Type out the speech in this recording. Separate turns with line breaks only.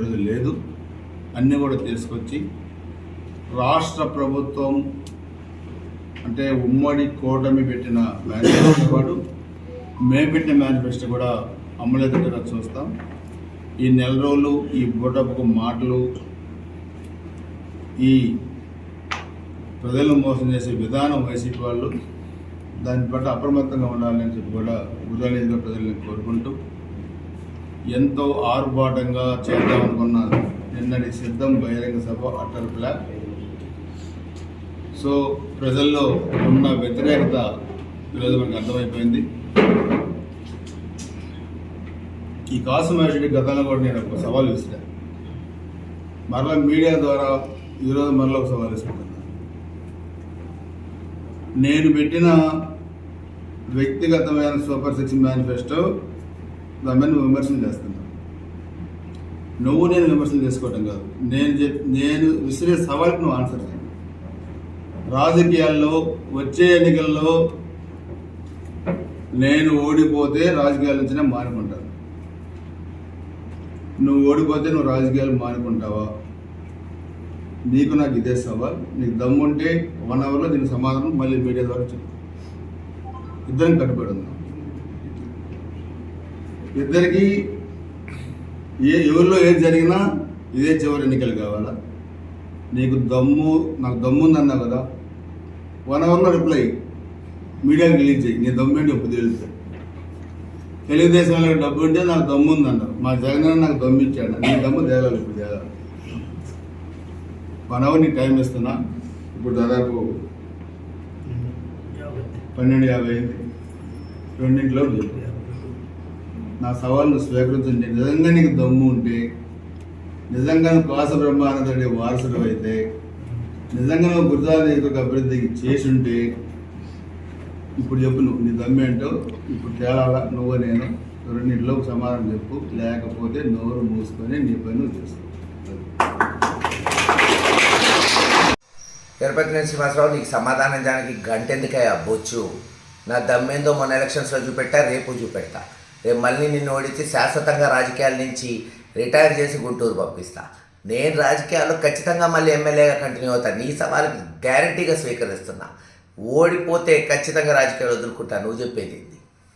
లేదు. అన్నీ కూడా తీసుకొచ్చి రాష్ట్ర ప్రభుత్వం అంటే ఉమ్మడి కూటమి పెట్టిన మేనిఫెస్టో వాడు. మేము పెట్టిన మేనిఫెస్టో కూడా అమలు దగ్గర చూస్తాం. ఈ నెల రోజులు ఈ బుటపు మాటలు ఈ ప్రజలను మోసం చేసే విధానం వైసీపీ వాళ్ళు. దాని పట్ల అప్రమత్తంగా ఉండాలని చెప్పి కూడా ఉదయనిధిగా ప్రజల్ని కోరుకుంటూ ఎంతో ఆర్భాటంగా చేద్దామనుకున్న నిన్నటి సిద్ధం బహిరంగ సభ అటర్ ప్లాన్ సో ప్రజల్లో ఉన్న వ్యతిరేకత ఈరోజు మనకు అర్థమైపోయింది. ఈ కాసుమేషుడి గతంలో కూడా నేను ఒక సవాల్ విసిరా మరలా మీడియా ద్వారా ఈరోజు మరలా ఒక సవాల్ ఇస్తున్నాను నేను పెట్టిన వ్యక్తిగతమైన సూపర్ సిక్స్ మేనిఫెస్టో దాని నువ్వు విమర్శలు చేస్తున్నాను నువ్వు నేను విమర్శలు చేసుకోవటం కాదు. నేను చెప్ నేను విసిరే సవాల్కి నువ్వు ఆన్సర్ చేయి. రాజకీయాల్లో వచ్చే ఎన్నికల్లో నేను ఓడిపోతే రాజకీయాల నుంచి మానుకుంటాను నువ్వు ఓడిపోతే నువ్వు రాజకీయాలు మానుకుంటావా? నీకు నాకు ఇదే సవాల్. నీకు దమ్ముంటే వన్ అవర్లో దీనికి సమాధానం మళ్ళీ మీడియా ద్వారా చెప్పు ఇద్దరం కట్టుబడి ఉందాం ఇద్దరికి ఏ ఎవరిలో ఏది జరిగినా ఇదే చివరి ఎన్నికలు కావాలా? నీకు దమ్ము నాకు దమ్ము ఉందన్నావు కదా? వన్ అవర్లో రిప్లై మీడియాకి రిలీజ్ చేయి. నీ దమ్ము ఏంటి ఎప్పుడు తెలుస్తుంది. తెలుగుదేశం వాళ్ళకి డబ్బు ఉంటే నాకు దమ్ము ఉందన్నారు మా జగన్ నాకు దమ్ము ఇచ్చాడు. నీ దమ్ము తేలాలి ఇప్పుడు తేలాలి వన్ అవర్ నీకు టైం ఇస్తున్నా. ఇప్పుడు దాదాపు పన్నెండు యాభై అయింది. రెండింటిలో చెప్పు. నా సవాల్ను స్వీకరించండి. నిజంగా నీకు దమ్ము ఉంటే నిజంగా నువ్వు కాస బ్రహ్మానందుడి వారసుడు అయితే నిజంగా నువ్వు గురుదాదేవికి అభివృద్ధికి చేసి ఉంటే ఇప్పుడు చెప్పు నువ్వు. నీ దమ్మేంటో ఏంటో ఇప్పుడు తేలాల? నువ్వు నేను రెండింటిలో సమాధానం చెప్పు. లేకపోతే నోరు మూసుకొని నీ పని నువ్వు చేసుకో
తిరుపతి నరసింహాసరావు నీకు సమాధానం చేయడానికి గంట ఎందుకయ్యా బొచ్చు. నా దమ్మేందో మొన్న ఎలక్షన్స్లో చూపెట్టా రేపు చూపెడతా. రేపు మళ్ళీ నిన్ను ఓడించి శాశ్వతంగా రాజకీయాల నుంచి రిటైర్ చేసి గుంటూరు పంపిస్తా. నేను రాజకీయాల్లో ఖచ్చితంగా మళ్ళీ ఎమ్మెల్యేగా కంటిన్యూ అవుతాను నీ సవాల్కి గ్యారంటీగా స్వీకరిస్తున్నా. ఓడిపోతే ఖచ్చితంగా రాజకీయాలు వదులుకుంటా. నువ్వు చెప్పేది